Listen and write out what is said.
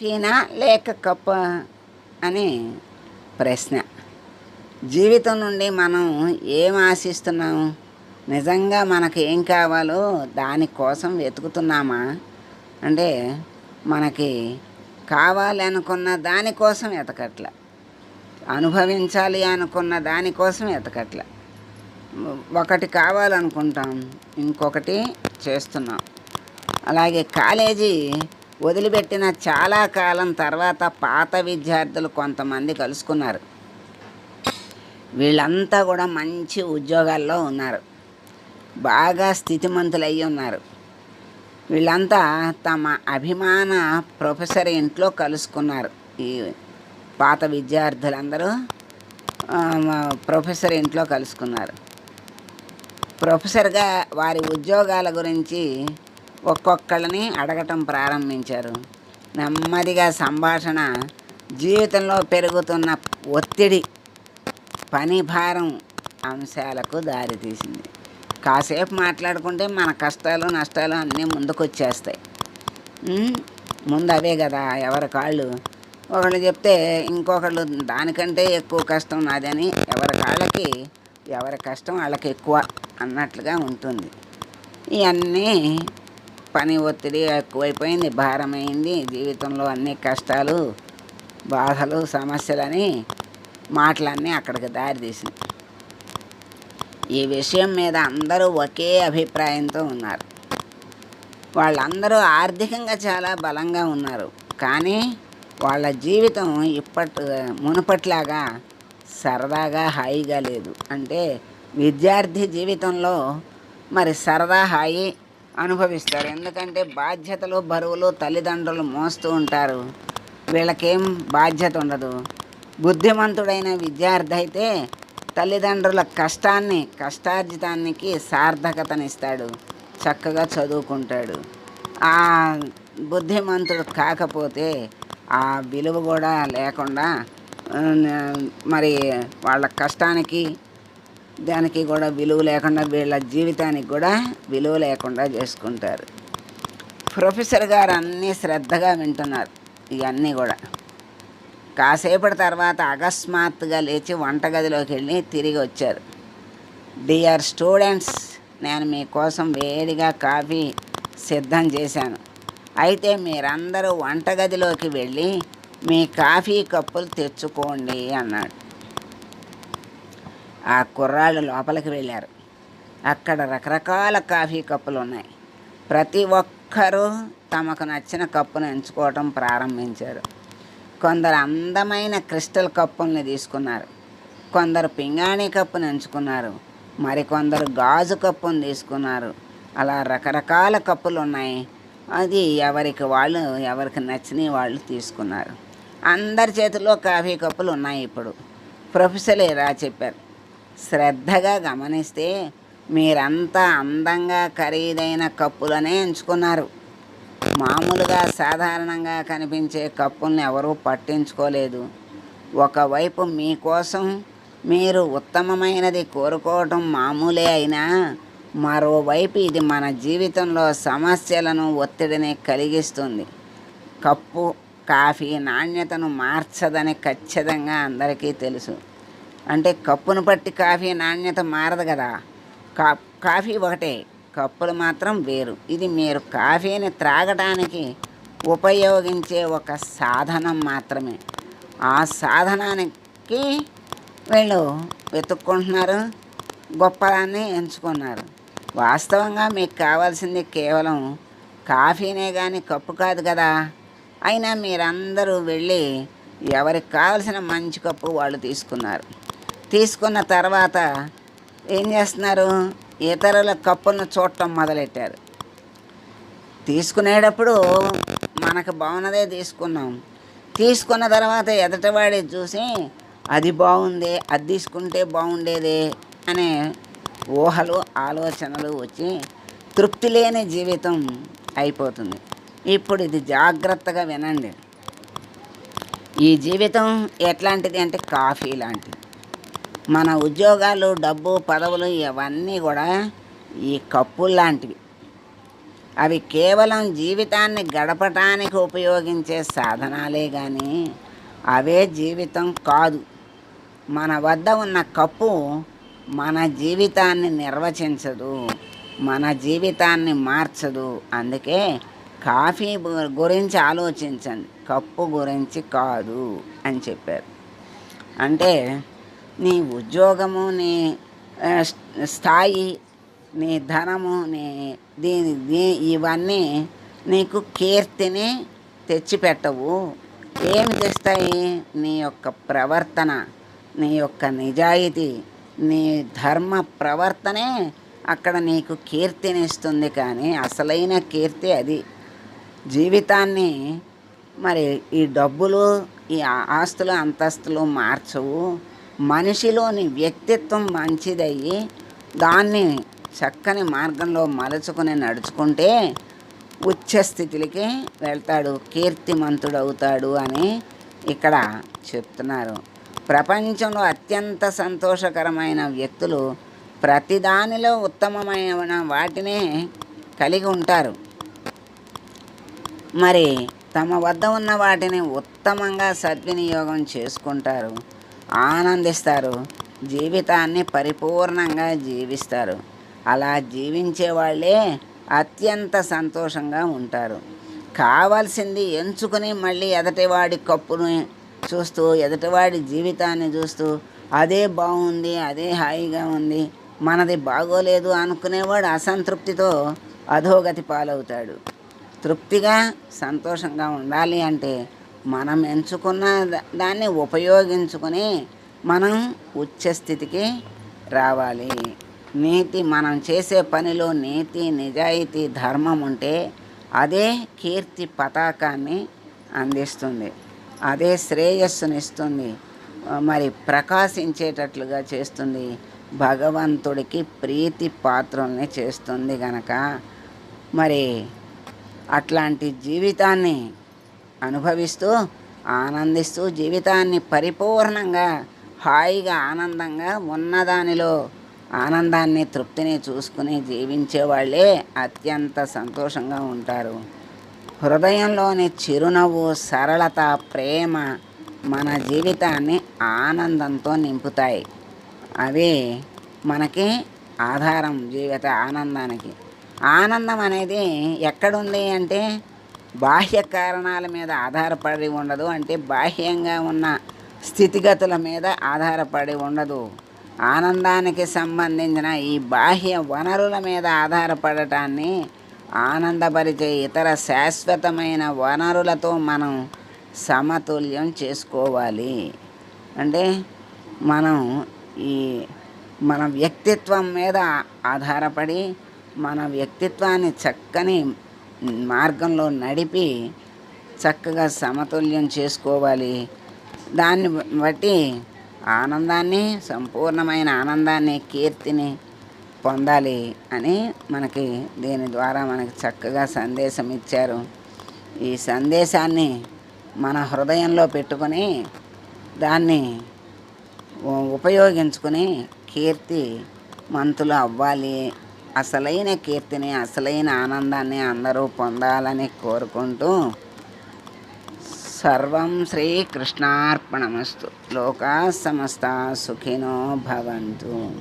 ఫీనా లేక కప్ప అని ప్రశ్న. జీవితం నుండి మనం ఏం ఆశిస్తున్నాము నిజంగా మనకు ఏం కావాలో దానికోసం వెతుకుతున్నామా? అంటే మనకి కావాలనుకున్న దానికోసం ఎతకట్ల అనుభవించాలి అనుకున్న దానికోసం ఎతకట్ల ఒకటి కావాలనుకుంటాం ఇంకొకటి చేస్తున్నాం. అలాగే కాలేజీ వదిలిపెట్టిన చాలా కాలం తర్వాత పాత విద్యార్థులు కొంతమంది కలుసుకున్నారు. వీళ్ళంతా కూడా మంచి ఉద్యోగాల్లో ఉన్నారు. బాగా స్థితిమంతులు అయ్యి ఉన్నారు. వీళ్ళంతా తమ అభిమాన ప్రొఫెసర్ ఇంట్లో కలుసుకున్నారు. ఈ పాత విద్యార్థులందరూ ప్రొఫెసర్ ఇంట్లో కలుసుకున్నారు. ప్రొఫెసర్గా వారి ఉద్యోగాల గురించి ఒక్కొక్కళ్ళని అడగటం ప్రారంభించారు. నెమ్మదిగా సంభాషణ జీవితంలో పెరుగుతున్న ఒత్తిడి పని భారం అంశాలకు దారితీసింది. కాసేపు మాట్లాడుకుంటే మన కష్టాలు నష్టాలు అన్నీ ముందుకొచ్చేస్తాయి. ముందు అవే కదా ఎవరి కాళ్ళు? ఒకళ్ళు చెప్తే ఇంకొకళ్ళు దానికంటే ఎక్కువ కష్టం నాదని ఎవరి కాళ్ళకి ఎవరి కష్టం వాళ్ళకి ఎక్కువ అన్నట్లుగా ఉంటుంది. ఇవన్నీ పని ఒత్తిడి ఎక్కువైపోయింది భారమైంది. జీవితంలో అన్ని కష్టాలు బాధలు సమస్యలని మాటలన్నీ అక్కడికి దారితీసింది. ఈ విషయం మీద అందరూ ఒకే అభిప్రాయంతో ఉన్నారు. వాళ్ళందరూ ఆర్థికంగా చాలా బలంగా ఉన్నారు. కానీ వాళ్ళ జీవితం ఇప్పటి మునుపట్లాగా సరదాగా హాయిగా లేదు. అంటే విద్యార్థి జీవితంలో మరి సరదా హాయి అనుభవిస్తారు. ఎందుకంటే బాధ్యతలు బరువులు తల్లిదండ్రులు మోస్తూ ఉంటారు. వీళ్ళకేం బాధ్యత ఉండదు. బుద్ధిమంతుడైన విద్యార్థి అయితే తల్లిదండ్రుల కష్టాన్ని కష్టార్జితానికి సార్థకతనిస్తాడు. చక్కగా చదువుకుంటాడు. ఆ బుద్ధిమంతుడు కాకపోతే ఆ విలువ కూడా లేకుండా మరి వాళ్ళ కష్టానికి దానికి కూడా విలువ లేకుండా వీళ్ళ జీవితానికి కూడా విలువ లేకుండా చేసుకుంటారు. ప్రొఫెసర్ గారు అన్నీ శ్రద్ధగా వింటున్నారు ఇవన్నీ కూడా. కాసేపటి తర్వాత అకస్మాత్తుగా లేచి వంటగదిలోకి వెళ్ళి తిరిగి వచ్చారు. డియర్ స్టూడెంట్స్ నేను మీకోసం వేడిగా కాఫీ సిద్ధం చేశాను. అయితే మీరందరూ వంటగదిలోకి వెళ్ళి మీ కాఫీ కప్పులు తెచ్చుకోండి అన్నాడు. ఆ కుర్రాళ్ళు లోపలికి వెళ్ళారు. అక్కడ రకరకాల కాఫీ కప్పులు ఉన్నాయి. ప్రతి ఒక్కరూ తమకు నచ్చిన కప్పును ఎంచుకోవటం ప్రారంభించారు. కొందరు అందమైన క్రిస్టల్ కప్పుల్ని తీసుకున్నారు. కొందరు పింగాణి కప్పును ఎంచుకున్నారు. మరికొందరు గాజు కప్పును తీసుకున్నారు. అలా రకరకాల కప్పులు ఉన్నాయి. అది ఎవరికి వాళ్ళు ఎవరికి నచ్చినవి వాళ్ళు తీసుకున్నారు. అందరి చేతిలో కాఫీ కప్పులు ఉన్నాయి ఇప్పుడు. ప్రొఫెసర్ ఇలా చెప్పారు. శ్రద్ధగా గమనిస్తే మీరంతా అందంగా ఖరీదైన కప్పులనే ఎంచుకున్నారు. మామూలుగా సాధారణంగా కనిపించే కప్పుల్ని ఎవరూ పట్టించుకోలేదు. ఒకవైపు మీకోసం మీరు ఉత్తమమైనది కోరుకోవటం మామూలే అయినా మరోవైపు ఇది మన జీవితంలో సమస్యలను ఒత్తిడిని కలిగిస్తుంది. కప్పు కాఫీ నాణ్యతను మార్చదని ఖచ్చితంగా అందరికీ తెలుసు. అంటే కప్పును బట్టి కాఫీ నాణ్యత మారదు కదా. కా కాఫీ ఒకటే కప్పులు మాత్రం వేరు. ఇది మీరు కాఫీని త్రాగటానికి ఉపయోగించే ఒక సాధనం మాత్రమే. ఆ సాధనానికి వీళ్ళు వెతుక్కుంటున్నారు గొప్పదాన్ని ఎంచుకున్నారు. వాస్తవంగా మీకు కావాల్సింది కేవలం కాఫీనే కానీ కప్పు కాదు కదా. అయినా మీరందరూ వెళ్ళి ఎవరికి కావలసిన మంచి కప్పు వాళ్ళు తీసుకున్నారు. తీసుకున్న తర్వాత ఏం చేస్తున్నారు? ఇతరుల కప్పులను చూడటం మొదలెట్టారు. తీసుకునేటప్పుడు మనకు బాగున్నదే తీసుకున్నాం. తీసుకున్న తర్వాత ఎదటవాడి చూసి అది బాగుంది అది తీసుకుంటే బాగుండేదే అనే ఊహలు ఆలోచనలు వచ్చి తృప్తి లేని జీవితం అయిపోతుంది. ఇప్పుడు ఇది జాగ్రత్తగా వినండి. ఈ జీవితం ఎట్లాంటిది అంటే కాఫీ లాంటిది. మన ఉద్యోగాలు డబ్బు పదవులు ఇవన్నీ కూడా ఈ కప్పులు లాంటివి. అవి కేవలం జీవితాన్ని గడపటానికి ఉపయోగించే సాధనాలే కానీ అవే జీవితం కాదు. మన వద్ద ఉన్న కప్పు మన జీవితాన్ని నిర్వచించదు మన జీవితాన్ని మార్చదు. అందుకే కాఫీ గురించి ఆలోచించండి. కప్పు గురించి కాదు అని చెప్పారు. అంటే నీ ఉద్యోగము నీ స్థాయి నీ ధనము నీ దీని దీ ఇవన్నీ నీకు కీర్తిని తెచ్చిపెట్టవు. ఏమి తెస్తాయి నీ యొక్క ప్రవర్తన నీ యొక్క నిజాయితీ నీ ధర్మ ప్రవర్తనే అక్కడ నీకు కీర్తినిస్తుంది కానీ అసలైన కీర్తి అది. జీవితాన్ని మరి ఈ డబ్బులు ఈ ఆస్తులు అంతస్తులు మార్చవు. మనిషిలోని వ్యక్తిత్వం మంచిదయ్యి దాన్ని చక్కని మార్గంలో మలుచుకుని నడుచుకుంటే ఉచ్చ వెళ్తాడు కీర్తిమంతుడవుతాడు అని ఇక్కడ చెప్తున్నారు. ప్రపంచంలో అత్యంత సంతోషకరమైన వ్యక్తులు ప్రతిదానిలో ఉత్తమమైన వాటినే కలిగి ఉంటారు. మరి తమ వద్ద ఉన్న వాటిని ఉత్తమంగా సద్వినియోగం చేసుకుంటారు. ఆనందిస్తారు. జీవితాన్ని పరిపూర్ణంగా జీవిస్తారు. అలా జీవించే వాళ్ళే అత్యంత సంతోషంగా ఉంటారు. కావాల్సింది ఎంచుకుని మళ్ళీ ఎదటివాడి కప్పును చూస్తూ ఎదటివాడి జీవితాన్ని చూస్తూ అదే బాగుంది అదే హాయిగా ఉంది మనది బాగోలేదు అనుకునేవాడు అసంతృప్తితో అధోగతి పాలవుతాడు. తృప్తిగా సంతోషంగా ఉండాలి అంటే మనం ఎంచుకున్న దాన్ని ఉపయోగించుకొని మనం ఉచ్చస్థితికి రావాలి. నీతి మనం చేసే పనిలో నీతి నిజాయితీ ధర్మం ఉంటే అదే కీర్తి పతాకాన్ని అందిస్తుంది. అదే శ్రేయస్సునిస్తుంది మరి ప్రకాశించేటట్లుగా చేస్తుంది. భగవంతుడికి ప్రీతి పాత్రల్ని చేస్తుంది గనక. మరి అట్లాంటి జీవితాన్ని అనుభవిస్తూ ఆనందిస్తూ జీవితాన్ని పరిపూర్ణంగా హాయిగా ఆనందంగా ఉన్నదానిలో ఆనందాన్ని తృప్తిని చూసుకుని జీవించే వాళ్ళే అత్యంత సంతోషంగా ఉంటారు. హృదయంలోని చిరునవ్వు సరళత ప్రేమ మన జీవితాన్ని ఆనందంతో నింపుతాయి. అవి మనకి ఆధారం జీవిత ఆనందానికి. ఆనందం అనేది ఎక్కడుంది అంటే బాహ్య కారణాల మీద ఆధారపడి ఉండదు అంటే బాహ్యంగా ఉన్న స్థితిగతుల మీద ఆధారపడి ఉండదు. ఆనందానికి సంబంధించిన ఈ బాహ్య వనరుల మీద ఆధారపడటాన్ని ఆనందపరిచే ఇతర శాశ్వతమైన వనరులతో మనం సమతుల్యం చేసుకోవాలి. అంటే మనం ఈ మన వ్యక్తిత్వం మీద ఆధారపడి మన వ్యక్తిత్వాన్ని చక్కని మార్గంలో నడిపి చక్కగా సమతుల్యం చేసుకోవాలి. దాన్ని బట్టి ఆనందాన్ని సంపూర్ణమైన ఆనందాన్ని కీర్తిని పొందాలి అని మనకి దీని ద్వారా మనకి చక్కగా సందేశం ఇచ్చారు. ఈ సందేశాన్ని మన హృదయంలో పెట్టుకొని దాన్ని ఉపయోగించుకొని ఉపయోగించుకుని కీర్తి మంతులు అవ్వాలి అసలైన కీర్తిని అసలైన ఆనందాన్ని అందరూ పొందాలని కోరుకుంటూ సర్వం శ్రీకృష్ణార్పణమస్తు. లోకా సమస్త సుఖినో భవంతు.